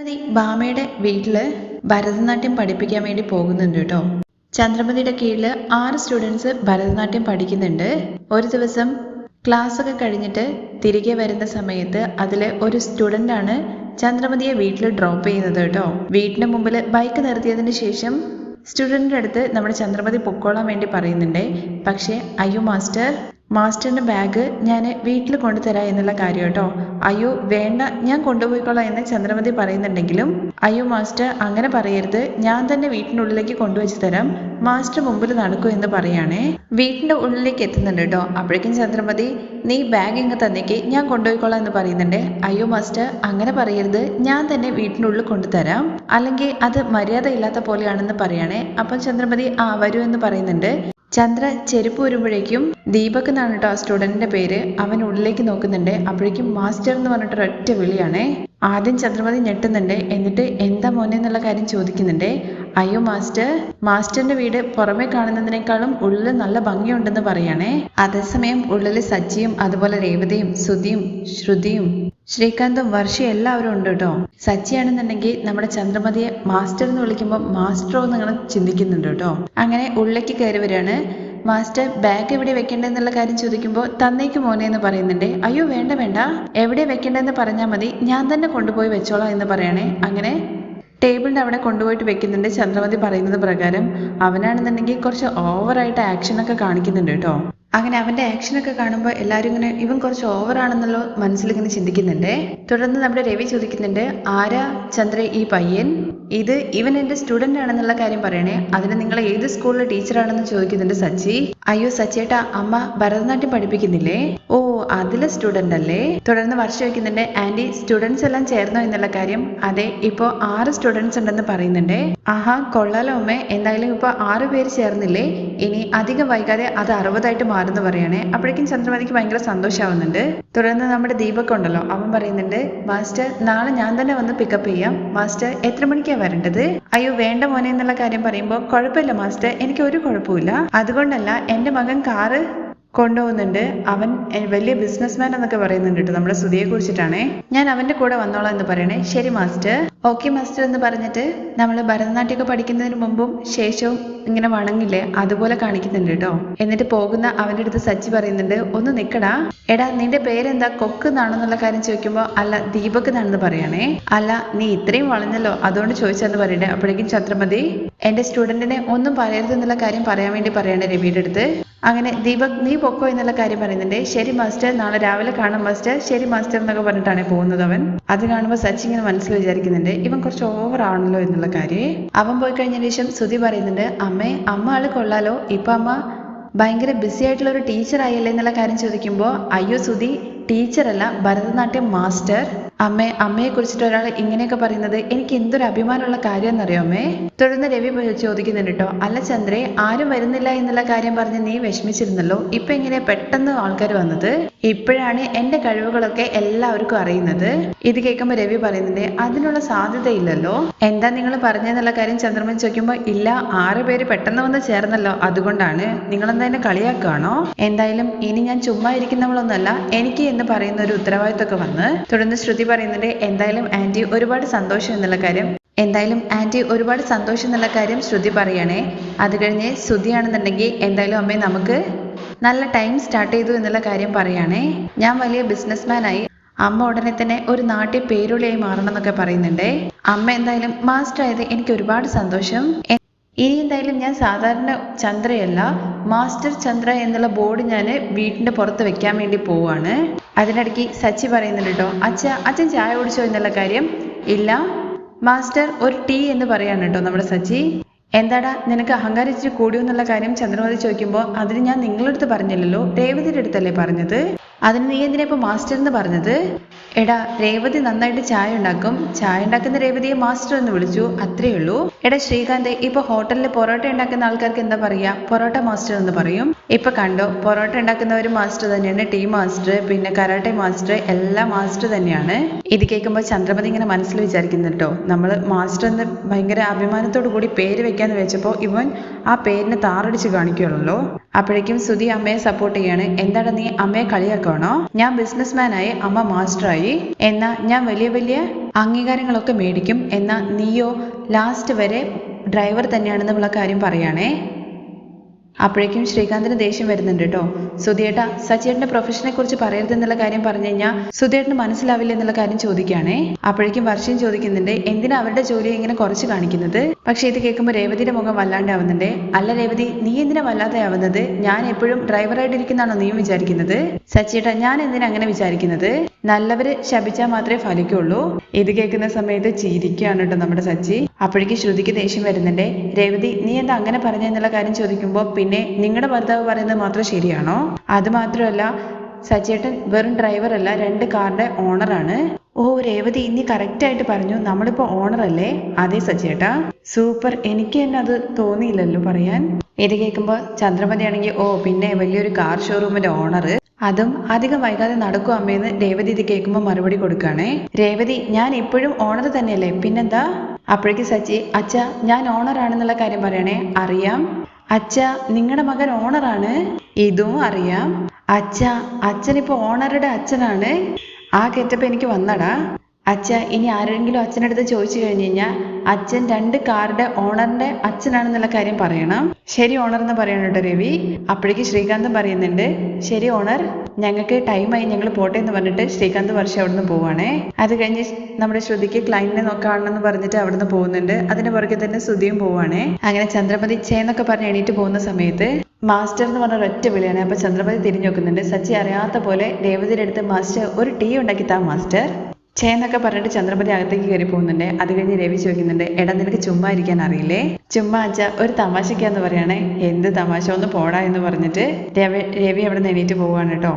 ചന്ദ്രമതി ഭാമയുടെ വീട്ടിൽ ഭരതനാട്യം പഠിപ്പിക്കാൻ വേണ്ടി പോകുന്നുണ്ട് കേട്ടോ. ചന്ദ്രമതിയുടെ കീഴിൽ ആറ് സ്റ്റുഡൻസ് ഭരതനാട്യം പഠിക്കുന്നുണ്ട്. ഒരു ദിവസം ക്ലാസ് ഒക്കെ കഴിഞ്ഞിട്ട് തിരികെ വരുന്ന സമയത്ത് അതിലെ ഒരു സ്റ്റുഡന്റ് ആണ് ചന്ദ്രമതിയെ വീട്ടിൽ ഡ്രോപ്പ് ചെയ്യുന്നത് കേട്ടോ. വീട്ടിന് മുമ്പിൽ ബൈക്ക് നിർത്തിയതിന് ശേഷം സ്റ്റുഡന്റിന്റെ അടുത്ത് നമ്മുടെ ചന്ദ്രമതി പൊക്കോളാൻ വേണ്ടി പറയുന്നുണ്ട്. പക്ഷേ അയ്യോ മാസ്റ്റർ മാസ്റ്ററിന്റെ ബാഗ് ഞാൻ വീട്ടിൽ കൊണ്ടുതരാം എന്നുള്ള കാര്യം കേട്ടോ. അയ്യോ വേണ്ട ഞാൻ കൊണ്ടുപോയിക്കോളാം എന്ന് ചന്ദ്രമതി പറയുന്നുണ്ടെങ്കിലും അയ്യോ മാസ്റ്റർ അങ്ങനെ പറയരുത്. ഞാൻ തന്നെ വീട്ടിനുള്ളിലേക്ക് കൊണ്ടുവച്ച് തരാം. മാസ്റ്റർ മുമ്പിൽ നടക്കൂ എന്ന് പറയുകയാണേ വീട്ടിന്റെ ഉള്ളിലേക്ക് എത്തുന്നുണ്ട് കേട്ടോ. അപ്പോഴേക്കും ചന്ദ്രമതി നീ ബാഗ് ഇങ്ങ് തന്നേക്ക് ഞാൻ കൊണ്ടുപോയിക്കോളാം എന്ന് പറയുന്നുണ്ട്. അയ്യോ മാസ്റ്റർ അങ്ങനെ പറയരുത്. ഞാൻ തന്നെ വീട്ടിനുള്ളിൽ കൊണ്ടുതരാം. അല്ലെങ്കിൽ അത് മര്യാദ ഇല്ലാത്ത പോലെയാണെന്ന് പറയുകയാണേ അപ്പം ചന്ദ്രമതി ആ വരൂ എന്ന് പറയുന്നുണ്ട്. ചന്ദ്ര ചെരുപ്പ് വരുമ്പോഴേക്കും ദീപക് എന്നാണ് കേട്ടോ ആ സ്റ്റുഡന്റിന്റെ പേര്. അവൻ ഉള്ളിലേക്ക് നോക്കുന്നുണ്ട്. അപ്പോഴേക്കും മാസ്റ്റർ എന്ന് പറഞ്ഞിട്ട് ഒറ്റ വിളിയാണേ. ആദ്യം ചന്ദ്രമതി ഞെട്ടുന്നുണ്ട്. എന്നിട്ട് എന്താ മോനെ എന്നുള്ള കാര്യം ചോദിക്കുന്നുണ്ട്. അയ്യോ മാസ്റ്റർ. മാസ്റ്ററിന്റെ വീട് പുറമെ കാണുന്നതിനേക്കാളും ഉള്ളിൽ നല്ല ഭംഗിയുണ്ടെന്ന് പറയാണേ. അതേസമയം ഉള്ളിൽ സച്ചിയും അതുപോലെ രേവതിയും സുധിയും ശ്രുതിയും ശ്രീകാന്തും വർഷി എല്ലാവരും ഉണ്ട് കേട്ടോ. സച്ചിയാണെന്നുണ്ടെങ്കിൽ നമ്മുടെ ചന്ദ്രമതിയെ മാസ്റ്റർ എന്ന് വിളിക്കുമ്പോൾ മാസ്റ്ററോ നിങ്ങൾ ചിന്തിക്കുന്നുണ്ട് കേട്ടോ. അങ്ങനെ ഉള്ളിലേക്ക് കയറി വരികയാണ് മാസ്റ്റർ ബാഗ് എവിടെ വെക്കേണ്ടതെന്നുള്ള കാര്യം ചോദിക്കുമ്പോൾ തന്നേക്ക് മോനെ എന്ന് പറയുന്നുണ്ട്. അയ്യോ വേണ്ട വേണ്ട. എവിടെ വെക്കേണ്ടതെന്ന് പറഞ്ഞാൽ മതി. ഞാൻ തന്നെ കൊണ്ടുപോയി വെച്ചോളാം എന്ന് പറയണേ. അങ്ങനെ ടേബിളിന്റെ അവിടെ കൊണ്ടുപോയിട്ട് വെക്കുന്നുണ്ട് ചന്ദ്രമതി പറയുന്നത് പ്രകാരം. അവനാണെന്നുണ്ടെങ്കിൽ കുറച്ച് ഓവറായിട്ട് ആക്ഷനൊക്കെ കാണിക്കുന്നുണ്ട് കേട്ടോ. അങ്ങനെ അവന്റെ ആക്ഷനൊക്കെ കാണുമ്പോൾ എല്ലാവരും ഇങ്ങനെ ഇവൻ കുറച്ച് ഓവറാണെന്നല്ലോ മനസ്സിലിങ്ങനെ ചിന്തിക്കുന്നുണ്ട്. തുടർന്ന് നമ്മുടെ രവി ചോദിക്കുന്നുണ്ട് ആരാ ചന്ദ്ര ഈ പയ്യൻ? ഇത് ഇവൻ എന്റെ സ്റ്റുഡന്റ് ആണെന്നുള്ള കാര്യം പറയണേ. അതിന് നിങ്ങൾ ഏത് സ്കൂളിലെ ടീച്ചറാണെന്ന് ചോദിക്കുന്നുണ്ട് സച്ചി. അയ്യോ സച്ചേട്ടാ അമ്മ ഭരതനാട്യം പഠിപ്പിക്കുന്നില്ലേ? ഓ അതിലെ സ്റ്റുഡന്റ് അല്ലേ? തുടർന്ന് വർഷ വയ്ക്കുന്നുണ്ട് ആന്റി സ്റ്റുഡൻസ് എല്ലാം ചേർന്നോ എന്നുള്ള കാര്യം? അതെ ഇപ്പോ ആറ് സ്റ്റുഡൻസ് ഉണ്ടെന്ന് പറയുന്നുണ്ട്. ആഹാ കൊള്ളാലോ അമ്മേ. എന്തായാലും ഇപ്പൊ ആറ് പേര് ചേർന്നില്ലേ? ഇനി അധികം വൈകാതെ അത് അറുപതായിട്ട് മാറുന്നു പറയണേ അപ്പോഴേക്കും ചന്ദ്രമതിക്ക് ഭയങ്കര സന്തോഷമാവുന്നുണ്ട്. തുടർന്ന് നമ്മുടെ ദീപക് ഉണ്ടല്ലോ. അവൻ പറയുന്നുണ്ട് മാസ്റ്റർ നാളെ ഞാൻ തന്നെ വന്ന് പിക്കപ്പ് ചെയ്യാം. മാസ്റ്റർ എത്ര മണിക്കാണ് വരേണ്ടത്? അയ്യോ വേണ്ട മോനെ എന്നുള്ള കാര്യം പറയുമ്പോൾ കുഴപ്പമില്ല മാസ്റ്റർ. എനിക്ക് ഒരു കുഴപ്പമില്ല അതുകൊണ്ടല്ല എന്റെ മകൻ കാറ് കൊണ്ടുപോകുന്നുണ്ട്. അവൻ വലിയ ബിസിനസ്മാൻ എന്നൊക്കെ പറയുന്നുണ്ട് കേട്ടോ നമ്മുടെ സുധിയെ കുറിച്ചിട്ടാണേ ഞാൻ അവന്റെ കൂടെ വന്നോളാം എന്ന് പറയണേ. ശരി മാസ്റ്റർ. ഓക്കെ മാസ്റ്റർ എന്ന് പറഞ്ഞിട്ട് നമ്മൾ ഭരതനാട്യമൊക്കെ പഠിക്കുന്നതിന് മുമ്പും ശേഷവും ഇങ്ങനെ വണങ്ങില്ലേ? അതുപോലെ കാണിക്കുന്നുണ്ട് കേട്ടോ എന്നിട്ട് പോകുന്ന അവന്റെ അടുത്ത് സച്ചി പറയുന്നുണ്ട് ഒന്ന് നിക്കടാ. എടാ നിന്റെ പേരെന്താ? കൊക്ക് എന്നാണെന്നുള്ള കാര്യം ചോദിക്കുമ്പോൾ അല്ല ദീപക് എന്നാണെന്ന് പറയണേ. അല്ല നീ ഇത്രയും വളഞ്ഞല്ലോ അതുകൊണ്ട് ചോദിച്ചെന്ന് പറയണ്ടേ? അപ്പോഴേക്കും ഛത്രമതി എന്റെ സ്റ്റുഡന്റിനെ ഒന്നും പറയരുത് എന്നുള്ള കാര്യം പറയാൻ വേണ്ടി പറയണേ രവിയുടെ അടുത്ത്. അങ്ങനെ ദീപക് നീ പൊക്കോ എന്നുള്ള കാര്യം പറയുന്നുണ്ട്. ശരി മാസ്റ്റർ. നാളെ രാവിലെ കാണാം മാസ്റ്റർ. ശരി മാസ്റ്റർ എന്നൊക്കെ പറഞ്ഞിട്ടാണ് പോകുന്നത് അവൻ. അത് കാണുമ്പോൾ സച്ചി ഇങ്ങനെ മനസ്സിൽ വിചാരിക്കുന്നുണ്ട് ഇവൻ കുറച്ച് ഓവർ ആണല്ലോ എന്നുള്ള കാര്യം. അവൻ പോയി കഴിഞ്ഞ ശേഷം സുധി പറയുന്നുണ്ട് അമ്മേ അമ്മ ആൾ കൊള്ളാലോ. ഇപ്പൊ അമ്മ ഭയങ്കര ബിസി ആയിട്ടുള്ള ഒരു ടീച്ചർ ആയല്ലേ എന്നുള്ള കാര്യം ചോദിക്കുമ്പോൾ അയ്യോ സുധി ടീച്ചറല്ല ഭരതനാട്യം മാസ്റ്റർ അമ്മേ അമ്മയെ കുറിച്ചിട്ട് ഒരാൾ ഇങ്ങനെയൊക്കെ പറയുന്നത് എനിക്ക് എന്തൊരു അഭിമാനമുള്ള കാര്യം എന്നറിയോ അമ്മേ? തുടർന്ന് രവി ചോദിക്കുന്നുണ്ട് കേട്ടോ അല്ല ചന്ദ്രേ ആരും വരുന്നില്ല എന്നുള്ള കാര്യം പറഞ്ഞ് നീ വിഷമിച്ചിരുന്നല്ലോ? ഇപ്പൊ ഇങ്ങനെ പെട്ടെന്ന് ആൾക്കാർ വന്നത്? ഇപ്പോഴാണ് എന്റെ കഴിവുകളൊക്കെ എല്ലാവർക്കും അറിയുന്നത്. ഇത് കേൾക്കുമ്പോൾ രവി പറയുന്നുണ്ട് അതിനുള്ള സാധ്യതയില്ലല്ലോ. എന്താ നിങ്ങൾ പറഞ്ഞെന്നുള്ള കാര്യം ചന്ദ്രമൻ ചോദിക്കുമ്പോൾ ഇല്ല ആറ് പേര് പെട്ടെന്ന് വന്ന് ചേർന്നല്ലോ. അതുകൊണ്ടാണ്. നിങ്ങൾ എന്നെ കളിയാക്കുകയാണോ എന്തായാലും ഇനി ഞാൻ ചുമ്മാ ഇരിക്കുന്നവളൊന്നല്ല എനിക്ക് എന്ന് പറയുന്ന ഒരു ഉത്തരവാദിത്തമൊക്കെ വന്ന് തുടർന്ന് ശ്രുതി പറയുന്നുണ്ട് എന്തായാലും ആന്റി ഒരുപാട് സന്തോഷം എന്നുള്ള കാര്യം. എന്തായാലും ആന്റി ഒരുപാട് സന്തോഷം എന്നുള്ള കാര്യം ശ്രുതി പറയണേ. അത് കഴിഞ്ഞ് ശ്രുതിയാണെന്നുണ്ടെങ്കിൽ എന്തായാലും അമ്മേ നമുക്ക് നല്ല ടൈം സ്റ്റാർട്ട് ചെയ്തു എന്നുള്ള കാര്യം പറയുകയാണേ ഞാൻ വലിയ ബിസിനസ്മാനായി അമ്മ ഉടനെ തന്നെ ഒരു നാട്ടിൽ പേരുളിയായി മാറണം എന്നൊക്കെ പറയുന്നുണ്ടേ. അമ്മ എന്തായാലും മാസ്റ്റർ ആയത് എനിക്ക് ഒരുപാട് സന്തോഷം. ഇനി എന്തായാലും ഞാൻ സാധാരണ ചന്ദ്രയല്ല മാസ്റ്റർ ചന്ദ്ര എന്നുള്ള ബോർഡ് ഞാൻ വീടിന്റെ പുറത്ത് വെക്കാൻ വേണ്ടി പോവാണ്. അതിനിടയ്ക്ക് സച്ചി പറയുന്നുണ്ട് കേട്ടോ അച്ഛ അച്ഛൻ ചായ കുടിച്ചോ എന്നുള്ള കാര്യം? ഇല്ല. മാസ്റ്റർ ഒരു ടീ എന്ന് പറയാണ് കേട്ടോ നമ്മുടെ സച്ചി. എന്താടാ നിനക്ക് അഹങ്കാരം ഇച്ചിരി കൂടിയോ എന്നുള്ള കാര്യം ചന്ദ്രമതി ചോദിക്കുമ്പോൾ അതിന് ഞാൻ നിങ്ങളുടെ അടുത്ത് പറഞ്ഞില്ലല്ലോ രേവതിയുടെ അടുത്തല്ലേ പറഞ്ഞത്? അതിന് നീ എന്തിനാ ഇപ്പൊ മാസ്റ്റർ എന്ന് പറഞ്ഞത്? എടാ രേവതി നന്നായിട്ട് ചായ ഉണ്ടാക്കും. ചായ ഉണ്ടാക്കുന്ന രേവതിയെ മാസ്റ്റർ എന്ന് വിളിച്ചു. അത്രയേ ഉള്ളൂ എടാ ശ്രീകാന്ത് ഇപ്പൊ ഹോട്ടലിൽ പൊറോട്ട ഉണ്ടാക്കുന്ന ആൾക്കാർക്ക് എന്താ പറയാ? പൊറോട്ട മാസ്റ്റർ എന്ന് പറയും. ഇപ്പൊ കണ്ടോ പൊറോട്ട ഉണ്ടാക്കുന്നവരും മാസ്റ്റർ തന്നെയാണ് ടീ മാസ്റ്റർ പിന്നെ കരാട്ടെ മാസ്റ്റർ എല്ലാ മാസ്റ്റർ തന്നെയാണ്. ഇത് കേൾക്കുമ്പോൾ ചന്ദ്രമതി ഇങ്ങനെ മനസ്സിൽ വിചാരിക്കുന്നു കേട്ടോ നമ്മൾ മാസ്റ്റർ എന്ന് ഭയങ്കര അഭിമാനത്തോടു കൂടി പേര് വെക്കാന്ന് വെച്ചപ്പോൾ ഇവൻ ആ പേരിനെ താറടിച്ച് കാണിക്കുകയുള്ളല്ലോ അപ്പോഴേക്കും സുധി അമ്മയെ സപ്പോർട്ട് ചെയ്യാണ്. എന്താണ് നീ അമ്മയെ കളിയാക്കണോ ഞാൻ ബിസിനസ്മാനായി അമ്മ മാസ്റ്ററായി എന്നാ ഞാൻ വലിയ വലിയ അംഗീകാരങ്ങളൊക്കെ മേടിക്കും. എന്നാൽ നീയോ ലാസ്റ്റ് വരെ ഡ്രൈവർ തന്നെയാണെന്നുള്ള കാര്യം പറയാണേ. അപ്പോഴേക്കും ശ്രീകാന്തിന് ദേഷ്യം വരുന്നുണ്ട് കേട്ടോ. സുധിയേട്ട സച്ചേട്ടന്റെ പ്രൊഫഷനെ കുറിച്ച് പറയരുതെന്നുള്ള കാര്യം പറഞ്ഞു കഴിഞ്ഞാൽ സുധിയേട്ടന് മനസ്സിലാവില്ല എന്നുള്ള കാര്യം ചോദിക്കുകയാണേ. അപ്പോഴേക്കും വർഷം ചോദിക്കുന്നുണ്ട് എന്തിനാ അവരുടെ ജോലി ഇങ്ങനെ കുറച്ച് കാണിക്കുന്നത്? പക്ഷെ ഇത് കേൾക്കുമ്പോൾ രേവതിയുടെ മുഖം വല്ലാണ്ടാവുന്നുണ്ട്. അല്ല രേവതി നീ എന്തിനാ വല്ലാതെ ആവുന്നത് ഞാൻ എപ്പോഴും ഡ്രൈവറായിട്ടിരിക്കുന്നാണോ നീയും വിചാരിക്കുന്നത്? സച്ചേട്ട ഞാൻ എന്തിനാ അങ്ങനെ വിചാരിക്കുന്നത്? നല്ലവര് ശപിച്ചാൽ മാത്രമേ ഫലിക്കുള്ളൂ. ഇത് കേൾക്കുന്ന സമയത്ത് ചിരിക്കുകയാണ് കേട്ടോ നമ്മുടെ സച്ചി അപ്പോഴേക്ക് ശ്രുതിക്ക് ദേഷ്യം വരുന്നുണ്ട്. രേവതി നീ എന്താ അങ്ങനെ പറഞ്ഞെന്നുള്ള കാര്യം ചോദിക്കുമ്പോൾ പിന്നെ നിങ്ങളുടെ ഭർത്താവ് പറയുന്നത് മാത്രം ശരിയാണോ? അത് മാത്രമല്ല സച്ചേട്ടൻ വെറും ഡ്രൈവർ അല്ല രണ്ട് കാറിന്റെ ഓണറാണ് ഓ രേവതി ഇനി കറക്റ്റ് ആയിട്ട് പറഞ്ഞു. നമ്മളിപ്പോ ഓണർ അല്ലേ? അതെ സച്ചേട്ടാ സൂപ്പർ എനിക്ക് തന്നെ അത് തോന്നിയില്ലല്ലോ പറയാൻ. ഇത് കേൾക്കുമ്പോൾ ചന്ദ്രമതി ആണെങ്കിൽ ഓ പിന്നെ വലിയൊരു കാർ ഷോറൂമിന്റെ ഓണർ അതും അധികം വൈകാതെ നടക്കും അമ്മയെന്ന് രേവതി ഇത് കേൾക്കുമ്പോൾ മറുപടി കൊടുക്കുകയാണേ. രേവതി ഞാൻ ഇപ്പോഴും ഓണർ തന്നെയല്ലേ? പിന്നെന്താ? അപ്പോഴേക്ക് സച്ചി അച്ഛ ഞാൻ ഓണർ ആണെന്നുള്ള കാര്യം പറയണേ അറിയാം. അച്ഛ നിങ്ങളുടെ മകൻ ഓണറാണ്. ഇതും അറിയാം. അച്ഛ അച്ഛനിപ്പോ ഓണറുടെ അച്ഛനാണ്. ആ കെറ്റപ്പ് എനിക്ക് വന്നടാ. അച്ഛ ഇനി ആരെങ്കിലും അച്ഛനടുത്ത് ചോദിച്ചു കഴിഞ്ഞു കഴിഞ്ഞാൽ അച്ഛൻ രണ്ട് കാറുടെ ഓണറിന്റെ അച്ഛനാണെന്നുള്ള കാര്യം പറയണം. ശരി ഓണർ എന്ന് പറയണം കേട്ടോ രവി. അപ്പോഴേക്ക് ശ്രീകാന്ത് പറയുന്നുണ്ട് ശരി ഓണർ ഞങ്ങൾക്ക് ടൈമായി ഞങ്ങൾ പോട്ടെ എന്ന് പറഞ്ഞിട്ട് ശ്രീകാന്ത് വർഷം അവിടുന്ന് പോവാണേ. അത് കഴിഞ്ഞ് നമ്മുടെ ശ്രുതിക്ക് ക്ലൈന്റിനെ നോക്കാണെന്ന് പറഞ്ഞിട്ട് അവിടുന്ന് പോകുന്നുണ്ട്. അതിന്റെ പുറകെ തന്നെ ശ്രുതിയും പോവാണേ. അങ്ങനെ ചന്ദ്രമതി ചേന്നൊക്കെ പറഞ്ഞ് എണീറ്റ് പോകുന്ന സമയത്ത് മാസ്റ്റർ എന്ന് പറഞ്ഞ ഒറ്റ വിളിയാണ്. അപ്പൊ ചന്ദ്രപതി തിരിഞ്ഞു നോക്കുന്നുണ്ട് സച്ചി അറിയാത്ത പോലെ രേവതിയുടെ അടുത്ത് മാസ്റ്റർ ഒരു ടീ ഉണ്ടാക്കി താ മാസ്റ്റർ. ചേന്നൊക്കെ പറഞ്ഞിട്ട് ചന്ദ്രപതി അകത്തേക്ക് കയറി പോകുന്നുണ്ട്. അത് കഴിഞ്ഞ് രവി ചോദിക്കുന്നുണ്ട് എടാ നിനക്ക് ചുമ്മാ ഇരിക്കാൻ അറിയില്ലേ? ചുമ്മാ അച്ഛ ഒരു തമാശക്കാന്ന് പറയണേ. എന്ത് തമാശ? ഒന്ന് പോടാ എന്ന് പറഞ്ഞിട്ട് രവി രവി അവിടെ നിന്ന് എണീറ്റ് പോവാണ് കേട്ടോ.